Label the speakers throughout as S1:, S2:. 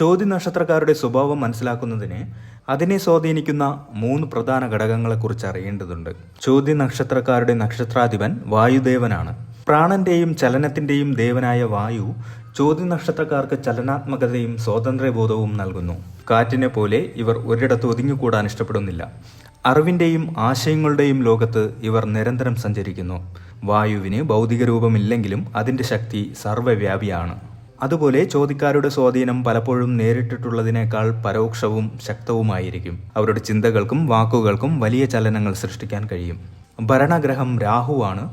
S1: ചോദ്യ നക്ഷത്രക്കാരുടെ സ്വഭാവം മനസ്സിലാക്കുന്നതിന് അതിനെ സ്വാധീനിക്കുന്ന മൂന്ന് പ്രധാന ഘടകങ്ങളെക്കുറിച്ച് അറിയേണ്ടതുണ്ട്. ചോദ്യ നക്ഷത്രക്കാരുടെ നക്ഷത്രാധിപൻ വായുദേവനാണ്. പ്രാണന്റെയും ചലനത്തിന്റെയും ദേവനായ വായു ചോദ്യ നക്ഷത്രക്കാർക്ക് ചലനാത്മകതയും സ്വാതന്ത്ര്യബോധവും നൽകുന്നു. കാറ്റിനെ പോലെ ഇവർ ഒരിടത്ത് ഒതുങ്ങിക്കൂടാൻ ഇഷ്ടപ്പെടുന്നില്ല. അറിവിന്റെയും ആശയങ്ങളുടെയും ലോകത്ത് ഇവർ നിരന്തരം സഞ്ചരിക്കുന്നു. വായുവിന് ഭൗതിക രൂപമില്ലെങ്കിലും അതിന്റെ ശക്തി സർവവ്യാപിയാണ് അതുപോലെ ചോദ്യക്കാരുടെ സ്വാധീനം പലപ്പോഴും നേരിട്ടിട്ടുള്ളതിനേക്കാൾ പരോക്ഷവും ശക്തവുമായിരിക്കും. അവരുടെ ചിന്തകൾക്കും വാക്കുകൾക്കും വലിയ ചലനങ്ങൾ സൃഷ്ടിക്കാൻ കഴിയും. ഭരണഗ്രഹം രാഹുവാണ്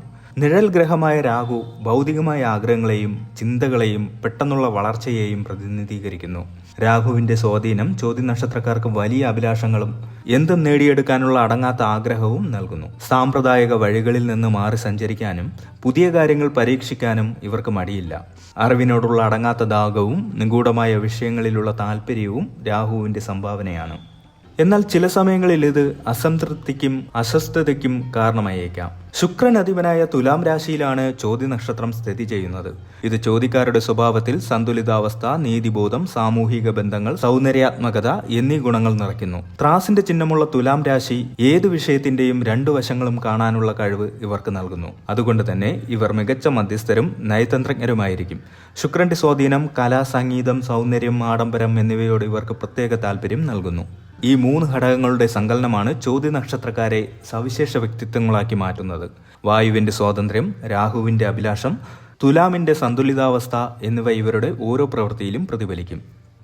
S1: നിഴൽ ഗ്രഹമായ രാഹു ഭൗതികമായ ആഗ്രഹങ്ങളെയും ചിന്തകളെയും പെട്ടെന്നുള്ള വളർച്ചയെയും പ്രതിനിധീകരിക്കുന്നു. രാഹുവിന്റെ സ്വാധീനം ചോദ്യ നക്ഷത്രക്കാർക്ക് വലിയ അഭിലാഷങ്ങളും എന്തും നേടിയെടുക്കാനുള്ള അടങ്ങാത്ത ആഗ്രഹവും നൽകുന്നു. സാമ്പ്രദായിക വഴികളിൽ നിന്ന് മാറി സഞ്ചരിക്കാനും പുതിയ കാര്യങ്ങൾ പരീക്ഷിക്കാനും ഇവർക്ക് മടിയില്ല. അറിവിനോടുള്ള അടങ്ങാത്ത ദാഹവും നിഗൂഢമായ വിഷയങ്ങളിലുള്ള താല്പര്യവും രാഹുവിന്റെ സംഭാവനയാണ്. എന്നാൽ ചില സമയങ്ങളിൽ ഇത് അസംതൃപ്തിക്കും അസ്വസ്ഥതയ്ക്കും കാരണമായേക്കാം. ശുക്രൻ അധിപനായ തുലാം രാശിയിലാണ് ചോദ്യ നക്ഷത്രം സ്ഥിതി ചെയ്യുന്നത്. ഇത് ചോദ്യക്കാരുടെ സ്വഭാവത്തിൽ സന്തുലിതാവസ്ഥ നീതിബോധം സാമൂഹിക ബന്ധങ്ങൾ സൗന്ദര്യാത്മകത എന്നീ ഗുണങ്ങൾ നിറയ്ക്കുന്നു. ത്രാസിന്റെ ചിഹ്നമുള്ള തുലാം രാശി ഏതു വിഷയത്തിന്റെയും രണ്ടു വശങ്ങളും കാണാനുള്ള കഴിവ് ഇവർക്ക് നൽകുന്നു. അതുകൊണ്ട് തന്നെ ഇവർ മികച്ച മധ്യസ്ഥരും നയതന്ത്രജ്ഞരുമായിരിക്കും. ശുക്രന്റെ സ്വാധീനം കലാ സംഗീതം സൗന്ദര്യം ആഡംബരം എന്നിവയോട് ഇവർക്ക് പ്രത്യേക താല്പര്യം നൽകുന്നു. ഈ മൂന്ന് ഘടകങ്ങളുടെ സങ്കലനമാണ് ചോദ്യ നക്ഷത്രക്കാരെ സവിശേഷ വ്യക്തിത്വങ്ങളാക്കി മാറ്റുന്നത്. വായുവിന്റെ സ്വാതന്ത്ര്യം രാഹുവിന്റെ അഭിലാഷം തുലാമിന്റെ സന്തുലിതാവസ്ഥ എന്നിവ ഇവരുടെ ഓരോ പ്രവൃത്തിയിലും പ്രതിഫലിക്കും.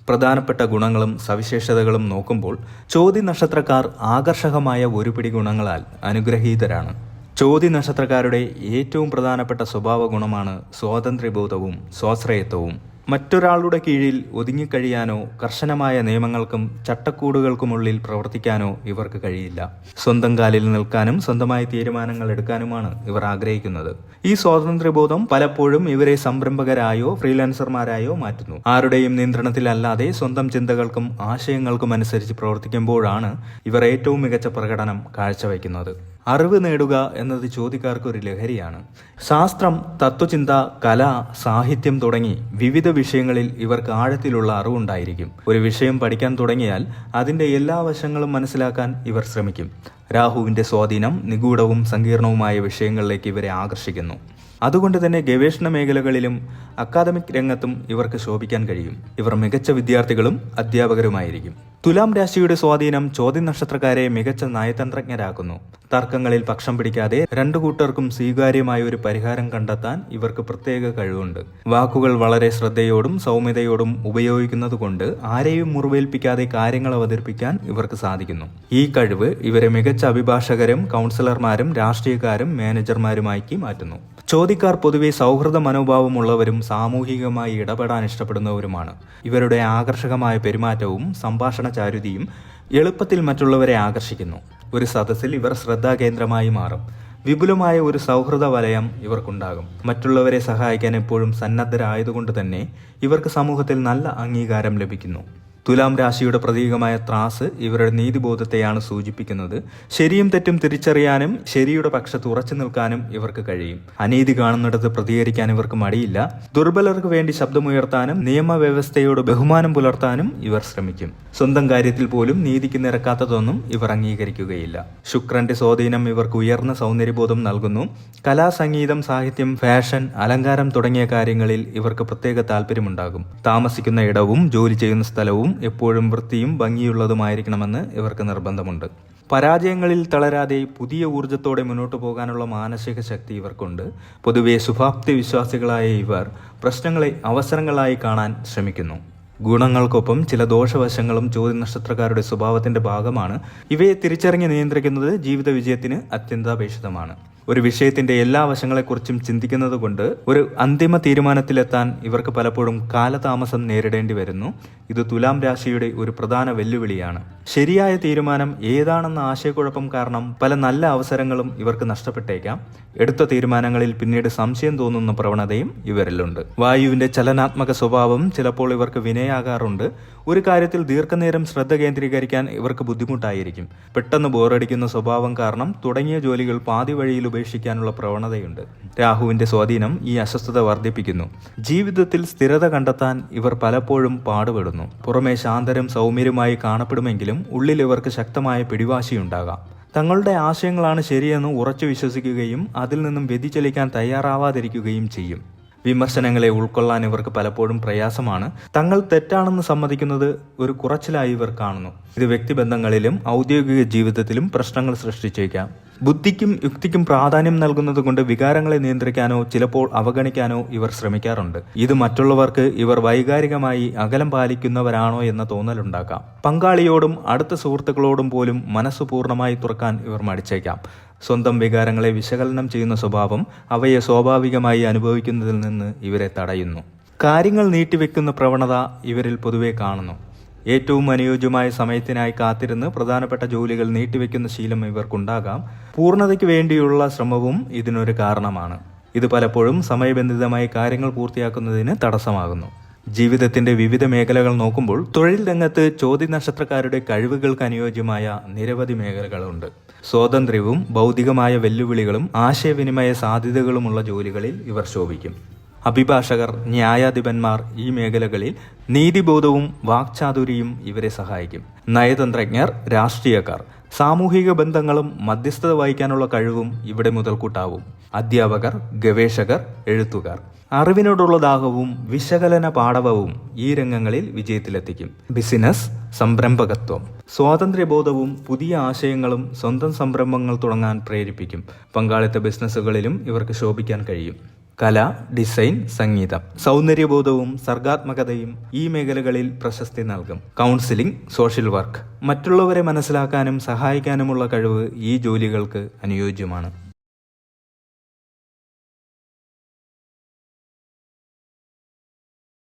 S1: പ്രധാനപ്പെട്ട ഗുണങ്ങളും സവിശേഷതകളും നോക്കുമ്പോൾ ചോദ്യ നക്ഷത്രക്കാർ ആകർഷകമായ ഒരു പിടി ഗുണങ്ങളാൽ അനുഗ്രഹീതരാണ്. ചോദ്യ നക്ഷത്രക്കാരുടെ ഏറ്റവും പ്രധാനപ്പെട്ട സ്വഭാവ ഗുണമാണ് സ്വാതന്ത്ര്യബോധവും സ്വാശ്രയത്വവും. മറ്റൊരാളുടെ കീഴിൽ ഒതുങ്ങിക്കഴിയാനോ കർശനമായ നിയമങ്ങൾക്കും ചട്ടക്കൂടുകൾക്കുമുള്ളിൽ പ്രവർത്തിക്കാനോ ഇവർക്ക് കഴിയില്ല. സ്വന്തം കാലിൽ നിൽക്കാനും സ്വന്തമായി തീരുമാനങ്ങൾ എടുക്കാനുമാണ് ഇവർ ആഗ്രഹിക്കുന്നത്. ഈ സ്വാതന്ത്ര്യബോധം പലപ്പോഴും ഇവരെ സംരംഭകരായോ ഫ്രീലാൻസർമാരായോ മാറ്റുന്നു. ആരുടെയും നിയന്ത്രണത്തിലല്ലാതെ സ്വന്തം ചിന്തകൾക്കും ആശയങ്ങൾക്കും അനുസരിച്ച് പ്രവർത്തിക്കുമ്പോഴാണ് ഇവർ ഏറ്റവും മികച്ച പ്രകടനം കാഴ്ചവെക്കുന്നത് അറിവ് നേടുക എന്നത് ചോദിക്കാർക്ക് ഒരു ലഹരിയാണ്. ശാസ്ത്രം തത്വചിന്ത കല സാഹിത്യം തുടങ്ങി വിവിധ വിഷയങ്ങളിൽ ഇവർക്ക് ആഴത്തിലുള്ള അറിവുണ്ടായിരിക്കും. ഒരു വിഷയം പഠിക്കാൻ തുടങ്ങിയാൽ അതിന്റെ എല്ലാ വശങ്ങളും മനസ്സിലാക്കാൻ ഇവർ ശ്രമിക്കും. രാഹുവിന്റെ സ്വാധീനം നിഗൂഢവും സങ്കീർണവുമായ വിഷയങ്ങളിലേക്ക് ഇവരെ ആകർഷിക്കുന്നു. അതുകൊണ്ട് തന്നെ ഗവേഷണ മേഖലകളിലും അക്കാദമിക് രംഗത്തും ഇവർക്ക് ശോഭിക്കാൻ കഴിയും. ഇവർ മികച്ച വിദ്യാർത്ഥികളും അധ്യാപകരുമായിരിക്കും. തുലാം രാശിയുടെ സ്വാധീനം ചോദ്യ നക്ഷത്രക്കാരെ മികച്ച നയതന്ത്രജ്ഞരാക്കുന്നു. തർക്കങ്ങളിൽ പക്ഷം പിടിക്കാതെ രണ്ടു കൂട്ടർക്കും സ്വീകാര്യമായ ഒരു പരിഹാരം കണ്ടെത്താൻ ഇവർക്ക് പ്രത്യേക കഴിവുണ്ട്. വാക്കുകൾ വളരെ ശ്രദ്ധയോടും സൗമ്യതയോടും ഉപയോഗിക്കുന്നതുകൊണ്ട് ആരെയും മുറിവേൽപ്പിക്കാതെ കാര്യങ്ങൾ അവതരിപ്പിക്കാൻ ഇവർക്ക് സാധിക്കുന്നു. ഈ കഴിവ് ഇവരെ മികച്ച അഭിഭാഷകരും കൗൺസിലർമാരും രാഷ്ട്രീയക്കാരും മാനേജർമാരുമാക്കി മാറ്റുന്നു. ചോദിക്കാർ പൊതുവെ സൗഹൃദ മനോഭാവമുള്ളവരും സാമൂഹികമായി ഇടപെടാൻ ഇഷ്ടപ്പെടുന്നവരുമാണ്. ഇവരുടെ ആകർഷകമായ പെരുമാറ്റവും സംഭാഷണ ചാരുതിയും എളുപ്പത്തിൽ മറ്റുള്ളവരെ ആകർഷിക്കുന്നു. ഒരു സദസ്സിൽ ഇവർ ശ്രദ്ധാകേന്ദ്രമായി മാറും. വിപുലമായ ഒരു സൗഹൃദ വലയം ഇവർക്കുണ്ടാകും. മറ്റുള്ളവരെ സഹായിക്കാൻ എപ്പോഴും സന്നദ്ധരായതുകൊണ്ട് തന്നെ ഇവർക്ക് സമൂഹത്തിൽ നല്ല അംഗീകാരം ലഭിക്കുന്നു. തുലാം രാശിയുടെ പ്രതീകമായ ത്രാസ് ഇവരുടെ നീതിബോധത്തെയാണ് സൂചിപ്പിക്കുന്നത്. ശരിയും തെറ്റും തിരിച്ചറിയാനും ശരിയുടെ പക്ഷത്ത് ഉറച്ചു നിൽക്കാനും ഇവർക്ക് കഴിയും. അനീതി കാണുന്നിടത്ത് പ്രതികരിക്കാൻ ഇവർക്ക് മടിയില്ല. ദുർബലർക്ക് വേണ്ടി ശബ്ദമുയർത്താനും നിയമവ്യവസ്ഥയോട് ബഹുമാനം പുലർത്താനും ഇവർ ശ്രമിക്കും. സ്വന്തം കാര്യത്തിൽ പോലും നീതിക്ക് നിരക്കാത്തതൊന്നും ഇവർ അംഗീകരിക്കുകയില്ല. ശുക്രന്റെ സ്വാധീനം ഇവർക്ക് ഉയർന്ന സൗന്ദര്യബോധം നൽകുന്നു. കലാ സംഗീതം സാഹിത്യം ഫാഷൻ അലങ്കാരം തുടങ്ങിയ കാര്യങ്ങളിൽ ഇവർക്ക് പ്രത്യേക താല്പര്യമുണ്ടാകും താമസിക്കുന്ന ഇടവും ജോലി ചെയ്യുന്ന സ്ഥലവും എപ്പോഴും വൃത്തിയും ഭംഗിയുള്ളതുമായിരിക്കണമെന്ന് ഇവർക്ക് നിർബന്ധമുണ്ട്. പരാജയങ്ങളിൽ തളരാതെ പുതിയ ഊർജത്തോടെ മുന്നോട്ട് പോകാനുള്ള മാനസിക ശക്തി ഇവർക്കുണ്ട്. പൊതുവെ ശുഭാപ്തി വിശ്വാസികളായ ഇവർ പ്രശ്നങ്ങളെ അവസരങ്ങളായി കാണാൻ ശ്രമിക്കുന്നു. ഗുണങ്ങൾക്കൊപ്പം ചില ദോഷവശങ്ങളും ചോദ്യ നക്ഷത്രക്കാരുടെ സ്വഭാവത്തിന്റെ ഭാഗമാണ്. ഇവയെ തിരിച്ചറിഞ്ഞ് നിയന്ത്രിക്കുന്നത് ജീവിത വിജയത്തിന് അത്യന്താപേക്ഷിതമാണ്. ഒരു വിഷയത്തിന്റെ എല്ലാ വശങ്ങളെക്കുറിച്ചും ചിന്തിക്കുന്നത് കൊണ്ട് ഒരു അന്തിമ തീരുമാനത്തിലെത്താൻ ഇവർക്ക് പലപ്പോഴും കാലതാമസം നേരിടേണ്ടി വരുന്നു. ഇത് തുലാം രാശിയുടെ ഒരു പ്രധാന വെല്ലുവിളിയാണ്. ശരിയായ തീരുമാനം ഏതാണെന്ന ആശയക്കുഴപ്പം കാരണം പല നല്ല അവസരങ്ങളും ഇവർക്ക് നഷ്ടപ്പെട്ടേക്കാം. എടുത്ത തീരുമാനങ്ങളിൽ പിന്നീട് സംശയം തോന്നുന്ന പ്രവണതയും ഇവരിലുണ്ട്. വായുവിന്റെ ചലനാത്മക സ്വഭാവം ചിലപ്പോൾ ഇവർക്ക് വിനയാകാറുണ്ട്. ഒരു കാര്യത്തിൽ ദീർഘനേരം ശ്രദ്ധ കേന്ദ്രീകരിക്കാൻ ഇവർക്ക് ബുദ്ധിമുട്ടായിരിക്കും. പെട്ടെന്ന് ബോറടിക്കുന്ന സ്വഭാവം കാരണം തുടങ്ങിയ ജോലികൾ പാതി വഴിയിൽ ഉപേക്ഷിക്കാനുള്ള പ്രവണതയുണ്ട്. രാഹുവിന്റെ സ്വാധീനം ഈ അസ്വസ്ഥത വർദ്ധിപ്പിക്കുന്നു. ജീവിതത്തിൽ സ്ഥിരത കണ്ടെത്താൻ ഇവർ പലപ്പോഴും പാടുപെടുന്നു. പുറമെ ശാന്തരും സൗമ്യരുമായി കാണപ്പെടുമെങ്കിലും ഉള്ളിൽ ഇവർക്ക് ശക്തമായ പിടിവാശിയുണ്ടാകാം. തങ്ങളുടെ ആശയങ്ങളാണ് ശരിയെന്ന് ഉറച്ചു വിശ്വസിക്കുകയും അതിൽ നിന്നും വ്യതിചലിക്കാൻ തയ്യാറാവാതിരിക്കുകയും ചെയ്യും. വിമർശനങ്ങളെ ഉൾക്കൊള്ളാൻ ഇവർക്ക് പലപ്പോഴും പ്രയാസമാണ്. തങ്ങൾ തെറ്റാണെന്ന് സമ്മതിക്കുന്നത് ഒരു കുറച്ചിലായി ഇവർ കാണുന്നു. ഇത് വ്യക്തിബന്ധങ്ങളിലും ഔദ്യോഗിക ജീവിതത്തിലും പ്രശ്നങ്ങൾ സൃഷ്ടിച്ചേക്കാം. ബുദ്ധിക്കും യുക്തിക്കും പ്രാധാന്യം നൽകുന്നത് കൊണ്ട് വികാരങ്ങളെ നിയന്ത്രിക്കാനോ ചിലപ്പോൾ അവഗണിക്കാനോ ഇവർ ശ്രമിക്കാറുണ്ട്. ഇത് മറ്റുള്ളവർക്ക് ഇവർ വൈകാരികമായി അകലം പാലിക്കുന്നവരാണോ എന്ന തോന്നലുണ്ടാക്കാം. പങ്കാളിയോടും അടുത്ത സുഹൃത്തുക്കളോടും പോലും മനസ്സ് പൂർണമായി തുറക്കാൻ ഇവർ മടിച്ചേക്കാം. സ്വന്തം വികാരങ്ങളെ വിശകലനം ചെയ്യുന്ന സ്വഭാവം അവയെ സ്വാഭാവികമായി അനുഭവിക്കുന്നതിൽ നിന്ന് ഇവരെ തടയുന്നു. കാര്യങ്ങൾ നീട്ടിവെക്കുന്ന പ്രവണത ഇവരിൽ പൊതുവെ കാണുന്നു. ഏറ്റവും അനുയോജ്യമായ സമയത്തിനായി കാത്തിരുന്ന് പ്രധാനപ്പെട്ട ജോലികൾ നീട്ടിവെക്കുന്ന ശീലം ഇവർക്കുണ്ടാകാം. പൂർണതയ്ക്ക് വേണ്ടിയുള്ള ശ്രമവും ഇതിനൊരു കാരണമാണ്. ഇത് പലപ്പോഴും സമയബന്ധിതമായി കാര്യങ്ങൾ പൂർത്തിയാക്കുന്നതിന് തടസ്സമാകുന്നു. ജീവിതത്തിന്റെ വിവിധ മേഖലകൾ നോക്കുമ്പോൾ തൊഴിൽ രംഗത്ത് ചോദ്യ നക്ഷത്രക്കാരുടെ കഴിവുകൾക്ക് അനുയോജ്യമായ നിരവധി മേഖലകളുണ്ട്. സ്വാതന്ത്ര്യവും ഭൗതികമായ വെല്ലുവിളികളും ആശയവിനിമയ സാധ്യതകളുമുള്ള ജോലികളിൽ ഇവർ ശോഭിക്കും. അഭിഭാഷകർ ന്യായാധിപന്മാർ ഈ മേഖലകളിൽ നീതിബോധവും വാക്ചാതുരിയും ഇവരെ സഹായിക്കും. നയതന്ത്രജ്ഞർ രാഷ്ട്രീയക്കാർ സാമൂഹിക ബന്ധങ്ങളും മധ്യസ്ഥത വഹിക്കാനുള്ള കഴിവും ഇവിടെ മുതൽക്കൂട്ടാവും. അധ്യാപകർ ഗവേഷകർ എഴുത്തുകാർ. അറിവിനോടുള്ള ദാഹവും വിശകലന പാഠവവും ഈ രംഗങ്ങളിൽ വിജയത്തിലെത്തിക്കും. ബിസിനസ് സംരംഭകത്വം. സ്വാതന്ത്ര്യബോധവും പുതിയ ആശയങ്ങളും സ്വന്തം സംരംഭങ്ങൾ തുടങ്ങാൻ പ്രേരിപ്പിക്കും. പങ്കാളിത്ത ബിസിനസ്സുകളിലും ഇവർക്ക് ശോഭിക്കാൻ കഴിയും. കല ഡിസൈൻ സംഗീതം. സൗന്ദര്യബോധവും സർഗാത്മകതയും ഈ മേഖലകളിൽ പ്രശസ്തി നൽകും. Counselling social work. മറ്റുള്ളവരെ മനസ്സിലാക്കാനും സഹായിക്കാനുമുള്ള കഴിവ് ഈ ജോലികൾക്ക് അനുയോജ്യമാണ്.